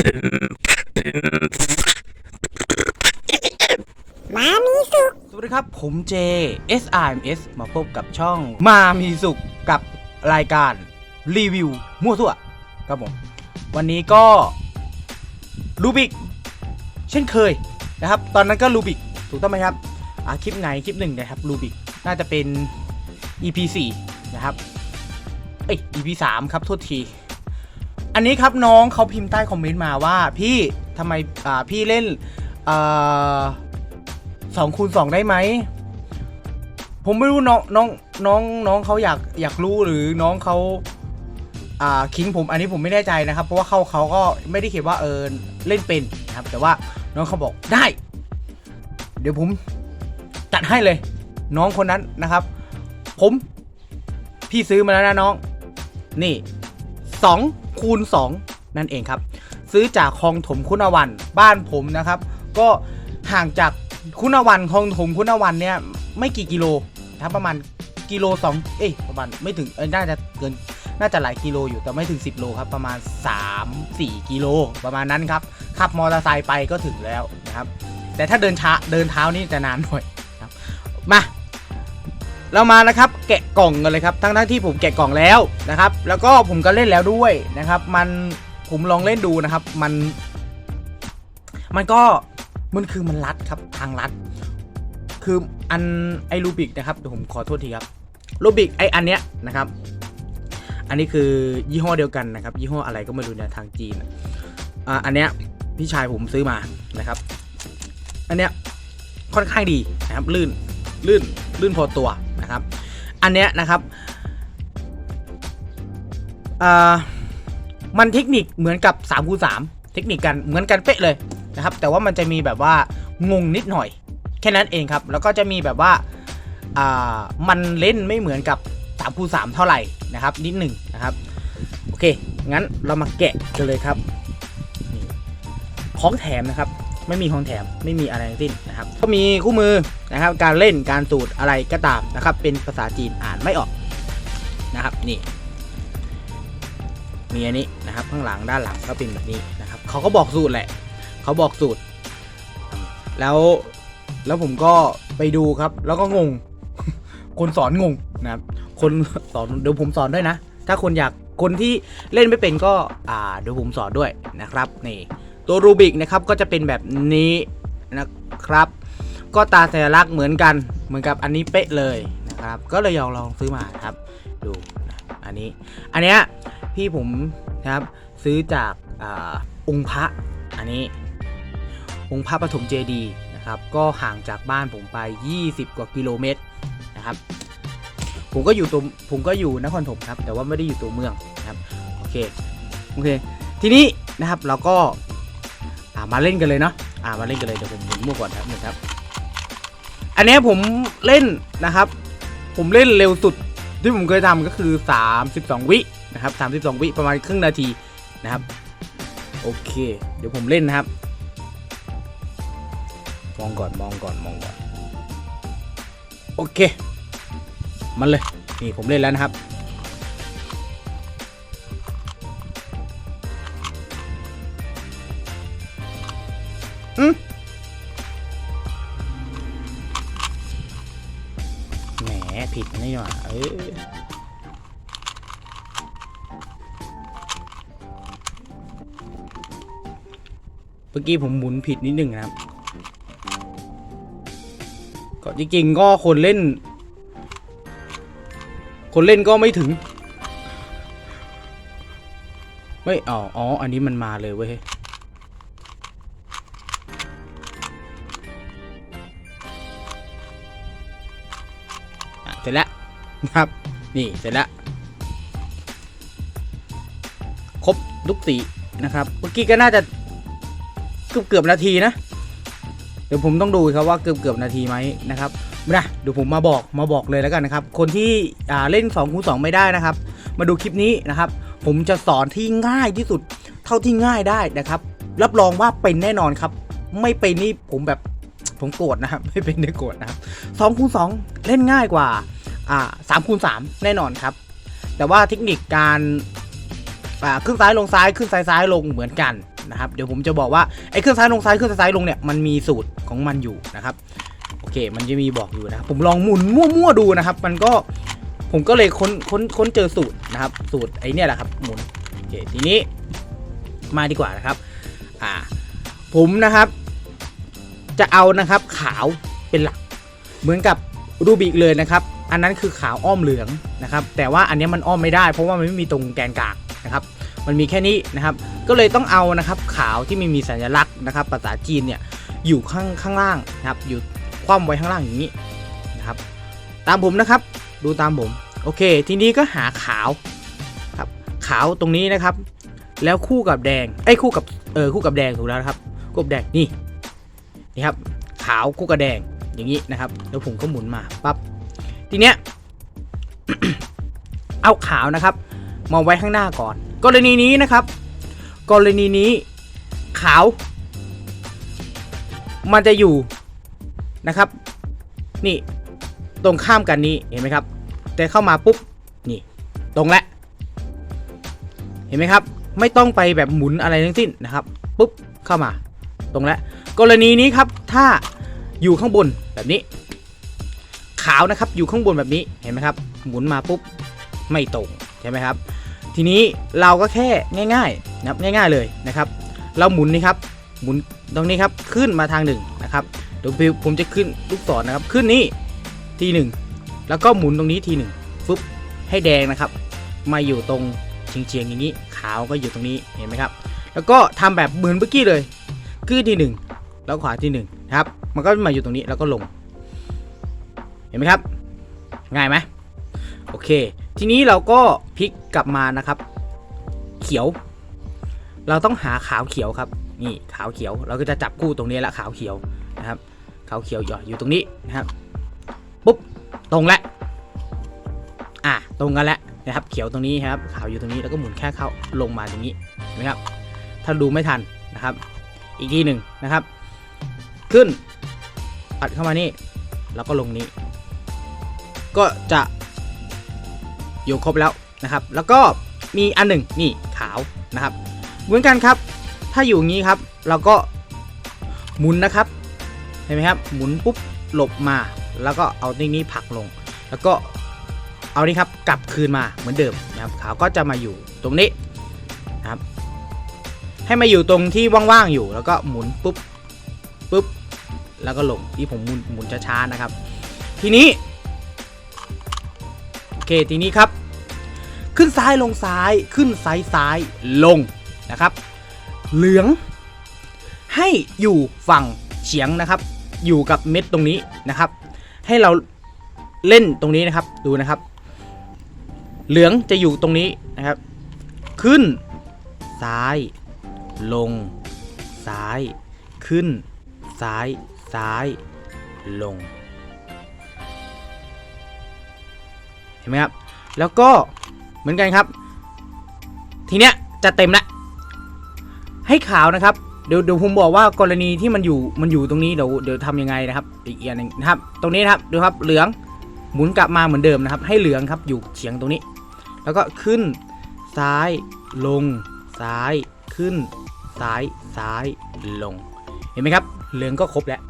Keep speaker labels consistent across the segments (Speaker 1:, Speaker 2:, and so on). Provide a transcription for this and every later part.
Speaker 1: มามีสุข
Speaker 2: สวัสดีครับ ผมเจ S R M S มาพบกับช่องมามีสุขกับรายการรีวิวมั่วซั่วครับผม วันนี้ก็ลูบิกเช่นเคยนะครับ ตอนนั้นก็ลูบิกถูกต้องไหมครับอ่าคลิปไหนคลิปหนึ่งนะครับลูบิกน่าจะเป็น EP 4นะครับ เอ้ย EP 3ครับโทษที อันนี้ครับน้องเขาพิมพ์ใต้คอมเมนต์มาว่าพี่ทำไมอ่าพี่เล่นสองคูณสองได้ไหม ผมไม่รู้น้องน้องน้องน้องเขาอยากอยากรู้หรือน้องเขาอ่าคิงผมอันนี้ผมไม่แน่ใจนะครับ เพราะว่าเขาเขาก็ไม่ได้เขียนว่าเออเล่นเป็นนะครับ แต่ว่าน้องเขาบอกได้ เดี๋ยวผมจัดให้เลย น้องคนนั้นนะครับ ผม พี่ซื้อมาแล้วนะน้อง นี่สอง คูณสองนั่นเองครับ ซื้อจากคลองถมคุณวันบ้านผมนะครับ ก็ห่างจากคุณวันคลองถมคุณวันเนี่ยไม่กี่กิโลนะครับประมาณกิโลสองเอ้ยประมาณไม่ถึงเอ้ยน่าจะเกินน่าจะหลายกิโลอยู่แต่ไม่ถึง 10 โลครับ ประมาณ 3 4 กิโลประมาณนั้นครับขับมอเตอร์ไซค์ไปก็ถึงแล้วนะครับ แต่ถ้าเดินช้าเดินเท้านี่จะนานหน่อยครับมา เรามานะครับแกะกล่องกันเลยครับทั้งทั้งที่ผมแกะกล่องแล้วนะครับ แล้วก็ผมก็เล่นแล้วด้วยนะครับ มันผมลองเล่นดูนะครับ มัน มันก็มันคือมันรัดครับทางรัด คืออันไอรูบิกนะครับเดี๋ยวผมขอโทษทีครับรูบิกไออันเนี้ยนะครับ อันนี้คือยี่ห้อเดียวกันนะครับ ยี่ห้ออะไรก็ไม่รู้เนี่ยทางจีนอะอ่าอันเนี้ยพี่ชายผมซื้อมานะครับ อันเนี้ยค่อนข้างดีนะครับลื่นลื่นลื่นพอตัว นะครับ อันเนี้ยนะครับมันเทคนิคเหมือนกับ3คูณ3เทคนิคกันเหมือนกันเป๊ะเลยนะครับ แต่ว่ามันจะมีแบบว่างงนิดหน่อย แค่นั้นเองครับ แล้วก็จะมีแบบว่ามันเล่นไม่เหมือนกับ3คูณ3เท่าไหร่นะครับ นิดหนึ่งนะครับ โอเค งั้นเรามาแกะกันเลยครับ ของแถมนะครับ ไม่มีของแถมไม่มีอะไรทั้งสิ้นนะครับก็มีคู่มือนะครับการเล่นการสูตรอะไรก็ตามนะครับ เป็นภาษาจีนอ่านไม่ออกนะครับนี่ มีอันนี้นะครับ ข้างหลังด้านหลังก็เป็นแบบนี้นะครับเขาก็บอกสูตรแหละเขาบอกสูตร แล้วแล้วผมก็ไปดูครับ แล้วก็งง คนสอนงงนะครับ คนสอนเดี๋ยวผมสอนด้วยนะ ถ้าคนอยากคนที่เล่นไม่เป็นก็อ่าเดี๋ยวผมสอนด้วยนะครับนี่ ตัวรูบิกนะครับก็จะเป็นแบบนี้นะครับ ก็ตาสัญลักษณ์เหมือนกันเหมือนกับอันนี้เป๊ะเลยนะครับ ก็เลยลองลองซื้อมาครับ ดูอันนี้ อันเนี้ยพี่ผมนะครับซื้อจากอองค์พระอันนี้ องค์พระปฐมเจดีนะครับ ก็ห่างจากบ้านผมไป 20 กว่ากิโลเมตรนะครับ ผมก็อยู่ตัวผมก็อยู่นครถมครับ แต่ว่าไม่ได้อยู่ตัวเมืองนะครับ โอเค โอเค ทีนี้นะครับเราก็ามาเล่นกันเลยเนาะอ่ามาเล่นกันเลยเดี๋ยวผมหมุนมั่วก่อนครับหนึ่งครับ อันนี้ผมเล่นนะครับ ผมเล่นเร็วสุดที่ผมเคยทำก็คือ 32 วินะครับ32 วิประมาณครึ่งนาทีนะครับ โอเค เดี๋ยวผมเล่นนะครับ มองก่อนมองก่อนมองก่อน โอเค มันเลย นี่ผมเล่นแล้วนะครับ แหมผิดนี่หว่าเออเมื่อกี้ผมหมุนผิดนิดหนึ่งนะครับ ก็จริงๆก็คนเล่น คนเล่นก็ไม่ถึง ไม่อ๋ออ๋ออันนี้มันมาเลยเว้ย ร็จแล้วนะครับ นี่เสร็จแล้ว ครบทุกสีนะครับ เมื่อกี้ก็น่าจะเกือบเกือบนาทีนะ เดี๋ยวผมต้องดูครับว่าเกือบเกือบนาทีไหมนะครับนะเดี๋ยวผมมาบอกมาบอกเลยแล้วกันนะครับ คนที่อ่าเล่น2คูณ2ไม่ได้นะครับ มาดูคลิปนี้นะครับ ผมจะสอนที่ง่ายที่สุด เท่าที่ง่ายได้นะครับ รับรองว่าเป็นแน่นอนครับ ไม่เป็นนี่ผมแบบผมโกรธนะครับ ไม่เป็นได้โกรธนะครับสองคูณสองเล่นง่ายกว่าอ่า สามคูณสามแน่นอนครับ แต่ว่าเทคนิคการขึ้นซ้ายลงซ้ายขึ้นซ้ายซ้ายลงเหมือนกันนะครับเดี๋ยวผมจะบอกว่าไอ้เครื่องซ้ายลงซ้ายเครื่องซ้ายลงเนี่ยมันมีสูตรของมันอยู่นะครับโอเค มันจะมีบอกอยู่นะครับผมลองหมุนมั่วๆดูนะครับ มันก็ผมก็เลยค้นค้นค้นเจอสูตรนะครับ สูตรไอ้เนี่ยแหละครับหมุนโอเคทีนี้มาดีกว่านะครับอ่าผมนะครับ จะเอานะครับขาวเป็นหลัก เหมือนกับรูบิกเลยนะครับ อันนั้นคือขาวอ้อมเหลืองนะครับ แต่ว่าอันนี้มันอ้อมไม่ได้ เพราะว่ามันไม่มีตรงแกนกลางนะครับ มันมีแค่นี้นะครับ ก็เลยต้องเอานะครับขาวที่ไม่มีสัญลักษณ์นะครับ ภาษาจีนเนี่ยอยู่ข้างข้างล่างนะครับ อยู่คว่ำไว้ข้างล่างอย่างนี้นะครับ ตามผมนะครับ ดูตามผม โอเค ทีนี้ก็หาขาวครับ ขาวตรงนี้นะครับ แล้วคู่กับแดง ไอ้คู่กับ เออ คู่กับแดงถูกแล้วครับ คู่กับแดง นี่ นี่ครับ ขาวคู่กับแดง อย่างนี้นะครับ แล้วผมก็หมุนมา ปั๊บ ทีเนี้ย เอาขาวนะครับ มาไว้ข้างหน้าก่อน กรณีนี้นะครับ กรณีนี้ขาว มันจะอยู่นะครับ นี่ตรงข้ามกันนี้เห็นไหมครับ แต่เข้ามาปุ๊บนี่ตรงแล้วเห็นไหมครับ ไม่ต้องไปแบบหมุนอะไรทั้งสิ้นนะครับปุ๊บเข้ามาตรงแล้วกรณีนี้ครับถ้าอยู่ข้างบนแบบนี้ ขาวนะครับอยู่ข้างบนแบบนี้เห็นไหมครับหมุนมาปุ๊บไม่ตรงใช่ไหมครับ ทีนี้เราก็แค่ง่ายๆนะครับง่าย ๆเลยนะครับ เราหมุนนี่ครับหมุนตรงนี้ครับขึ้นมาทางหนึ่งนะครับเดี๋ยวผมจะขึ้นลูกศรนะครับขึ้นนี่ทีหนึ่งแล้วก็หมุนตรงนี้ทีหนึ่งฟึบให้แดงนะครับ มาอยู่ตรงเฉียงๆอย่างนี้ ขาวก็อยู่ตรงนี้เห็นไหมครับ แล้วก็ทำแบบเหมือนเมื่อกี้เลยขึ้นทีหนึ่งแล้วขวาทีหนึ่งครับ มันก็มาอยู่ตรงนี้แล้วก็ลง เห็นไหมครับ ง่ายไหมโอเค ทีนี้เราก็พลิกกลับมานะครับ เขียว เราต้องหาขาวเขียวครับ นี่ขาวเขียว เราก็จะจับคู่ตรงนี้ละขาวเขียวนะครับ ขาวเขียวอยู่ตรงนี้นะครับ ปุ๊บ ตรงแล้วอะ ตรงกันแล้วนะครับ เขียวตรงนี้ครับ ขาวอยู่ตรงนี้ แล้วก็หมุนแค่เข้าลงมาตรงนี้เห็นไหมครับ ถ้าดูไม่ทันนะครับ อีกทีหนึ่งนะครับ ขึ้น ปัดเข้ามานี่ แล้วก็ลงนี้ ก็จะอยู่ครบแล้วนะครับ แล้วก็มีอันหนึ่งนี่ขาวนะครับ เหมือนกันครับ ถ้าอยู่อย่างนี้ครับ เราก็หมุนนะครับ เห็นไหมครับ หมุนปุ๊บหลบมา แล้วก็เอาตรงนี้ผลักลง แล้วก็เอานี่ครับกลับคืนมาเหมือนเดิมนะครับ ขาวก็จะมาอยู่ตรงนี้นะครับ ให้มาอยู่ตรงที่ว่างๆอยู่ แล้วก็หมุนปุ๊บปุ๊บแล้วก็ลงที่ผมหมุนหมุนช้าๆนะครับ ทีนี้ เคทีนี้ครับ ขึ้นซ้ายลงซ้ายขึ้นซ้ายซ้ายลงนะครับ เหลือง ให้อยู่ฝั่งเฉียงนะครับ อยู่กับเม็ดตรงนี้นะครับ ให้เราเล่นตรงนี้นะครับดูนะครับ เหลืองจะอยู่ตรงนี้นะครับ ขึ้น ซ้าย ลง ซ้าย ขึ้น ซ้าย ซ้าย ลง ไหมครับ แล้วก็เหมือนกันครับ ทีเนี้ยจะเต็มแล้วให้ขาวนะครับเดี๋ยวเดี๋ยวผมบอกว่ากรณีที่มันอยู่มันอยู่ตรงนี้เดี๋ยวเดี๋ยวทำยังไงนะครับ อีกอย่างหนึ่งนะครับ ตรงนี้นะครับดูครับเหลืองหมุนกลับมาเหมือนเดิมนะครับ ให้เหลืองครับอยู่เฉียงตรงนี้ แล้วก็ขึ้นซ้ายลงซ้ายขึ้นซ้ายซ้ายลง เห็นไหมครับ เหลืองก็ครบแล้ว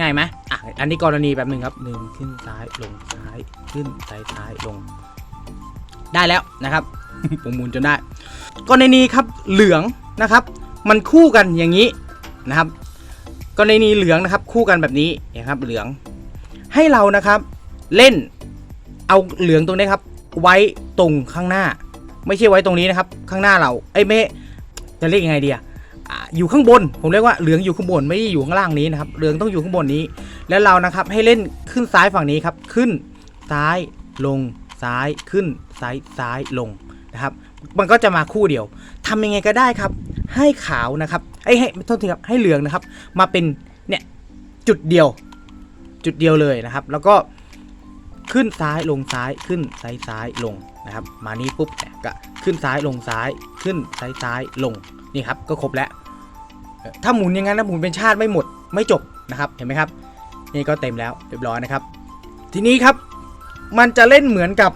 Speaker 2: ง่ายไหมอะอันนี้กรณีแบบหนึ่งครับหนึ่งขึ้นซ้ายลงซ้ายขึ้นซ้ายซ้ายลง ได้แล้วนะครับผมหมุนจนได้ กรณีครับเหลืองนะครับ มันคู่กันอย่างนี้นะครับ กรณีเหลืองนะครับคู่กันแบบนี้นะครับเหลือง ให้เรานะครับเล่นเอาเหลืองตรงนี้ครับ ไว้ตรงข้างหน้า ไม่ใช่ไว้ตรงนี้นะครับ ข้างหน้าเราเอ้ยไม่จะเรียกยังไงดีอะ อยู่ข้างบน ผมเรียกว่าเหลืองอยู่ข้างบนไม่ได้อยู่ข้างล่างนี้นะครับเหลืองต้องอยู่ข้างบนนี้ แล้วเรานะครับให้เล่นขึ้นซ้ายฝั่งนี้ครับขึ้นซ้ายลงซ้ายขึ้นซ้ายซ้ายลงนะครับมันก็จะมาคู่เดียวทำยังไงก็ได้ครับ ให้ขาวนะครับไอ้ให้โทษทีครับให้เหลืองนะครับ มาเป็นเนี่ยจุดเดียวจุดเดียวเลยนะครับ แล้วก็ขึ้นซ้ายลงซ้ายขึ้นซ้ายซ้ายลงนะครับ มานี้ปุ๊บก็ขึ้นซ้ายลงซ้ายขึ้นซ้ายซ้ายลงนี่ครับก็ครบแล้ว ถ้าหมุนอย่างนั้นนะหมุนเป็นชาติไม่หมดไม่จบนะครับเห็นไหมครับ นี่ก็เต็มแล้วเรียบร้อยนะครับ ทีนี้ครับมันจะเล่นเหมือนกับ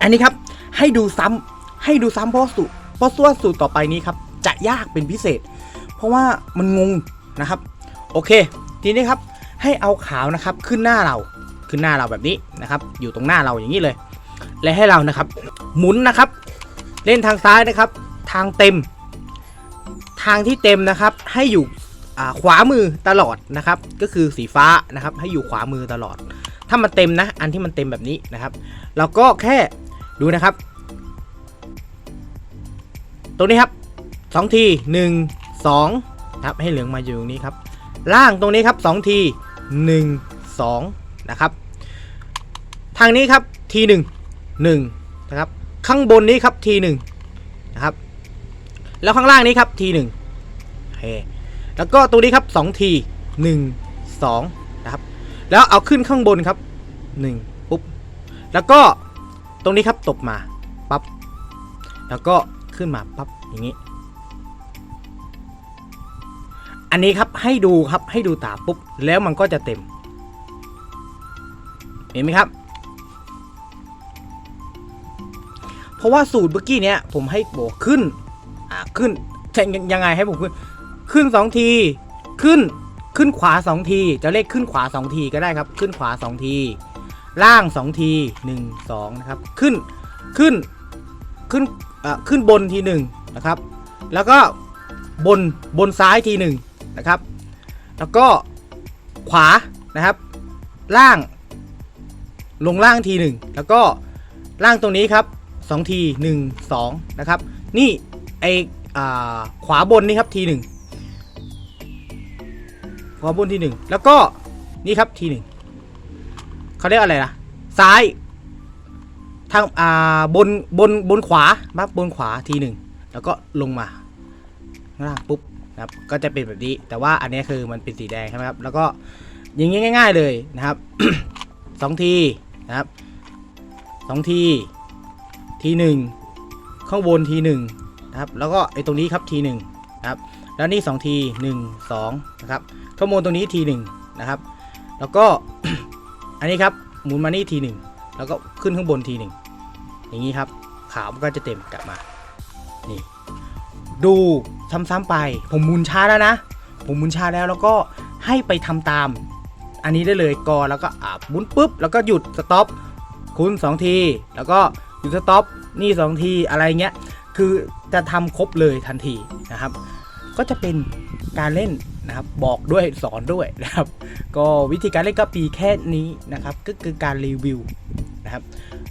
Speaker 2: อันนี้ครับให้ดูซ้ำให้ดูซ้ำเพราะสูตรเพราะว่าสูตรต่อไปนี้ครับจะยากเป็นพิเศษ เพราะว่ามันงงนะครับ โอเค ทีนี้ครับให้เอาขาวนะครับขึ้นหน้าเราขึ้นหน้าเราแบบนี้นะครับ อยู่ตรงหน้าเราอย่างนี้เลย และให้เรานะครับ หมุนนะครับ เล่นทางซ้ายนะครับ ทางเต็มางที่เต็มนะครับ ให้อยู่ขวามือตลอดนะครับ ก็คือสีฟ้านะครับ ให้อยู่ขวามือตลอด ถ้ามันเต็มนะ อันที่มันเต็มแบบนี้นะครับ เราก็แค่ดูนะครับ ตรงนี้ครับสองทีหนึ่งสองนะครับ ให้เหลืองมาอยู่ตรงนี้ครับ ล่างตรงนี้ครับสองทีหนึ่งสองนะครับ ทางนี้ครับทีหนึ่งหนึ่งนะครับ ข้างบนนี้ครับทีหนึ่งนะครับ แล้วข้างล่างนี้ครับทีหนึ่ง เค แล้วก็ตรงนี้ครับสองทีหนึ่งสองนะครับ แล้วเอาขึ้นข้างบนครับหนึ่งปุ๊บ แล้วก็ตรงนี้ครับตบมาปั๊บ แล้วก็ขึ้นมาปั๊บอย่างนี้ อันนี้ครับให้ดูครับให้ดูตาปุ๊บ แล้วมันก็จะเต็ม เห็นไหมครับ เพราะว่าสูตรเมื่อกี้เนี้ยผมให้โบขึ้น อ่าขึ้นยังยังไงให้ผมขึ้น ขึ้น 2 ที ขึ้นขึ้นขวา 2 ที จะเลขขึ้นขวา 2 ทีก็ได้ครับ ขึ้นขวา 2 ที ล่าง 2 ที 1 2 นะครับ ขึ้นขึ้นขึ้นขึ้นบนที1นะครับ แล้วก็บนบนซ้ายที1นะครับ แล้วก็ขวานะครับ ล่าง ลงล่างที1แล้วก็ล่างตรงนี้ครับ2ที1 2นะครับ นี่ไอขวาบนนี่ครับที1 วอบุนที่หนึ่งแล้วก็นี่ครับทีหนึ่งเขาเรียกอะไรนะซ้ายทางอ่าบนบนบนขวามาบนขวาทีหนึ่งแล้วก็ลงมาล่างปุ๊บนะครับก็จะเป็นแบบนี้ แต่ว่าอันนี้คือมันเป็นสีแดงใช่ไหมครับแล้วก็ยิางนี้ง่าย ๆเลยนะครับสองทีนะครับสองทีทีหนึ่งข้างบนทีหนึ่งนะครับแล้วก็ไอ้ตรงนี้ครับทีหนึ่งนะครับแล้วนี่สองทีหนึ่งสองนะครับ ข้างบนตรงนี้ทีหนึ่งนะครับ แล้วก็อันนี้ครับหมุนมานี่ทีหนึ่งแล้วก็ขึ้นข้างบนทีหนึ่งอย่างนี้ครับขาวมันก็จะเต็มกลับมานี่ดูซ้ำๆไป ผมหมุนช้าแล้วนะ ผมหมุนช้าแล้วแล้วก็ให้ไปทำตาม อันนี้ได้เลยกอแล้วก็อ่าหมุนปุ๊บ แล้วก็หยุดสต็อปคุณสองทีแล้วก็หยุดสต็อปนี่สองทีอะไรเงี้ยคือจะทำครบเลยทันทีนะครับ ก็จะเป็นการเล่น นะครับบอกด้วยสอนด้วยนะครับ ก็วิธีการเล่นก็ปีแค่นี้นะครับ ก็คือการรีวิวนะครับ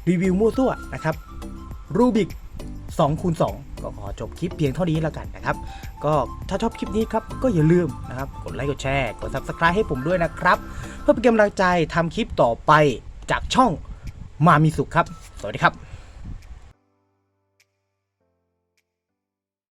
Speaker 2: รีวิวมั่วซั่วนะครับรูบิก2คูณ2ก็ขอจบคลิปเพียงเท่านี้แล้วกันนะครับ ก็ถ้าชอบคลิปนี้ครับก็อย่าลืมนะครับกดไลค์กดแชร์กด Subscribe ให้ผมด้วยนะครับ เพื่อเป็นกำลังใจทำคลิปต่อไปจากช่องมามีสุขครับ สวัสดีครับ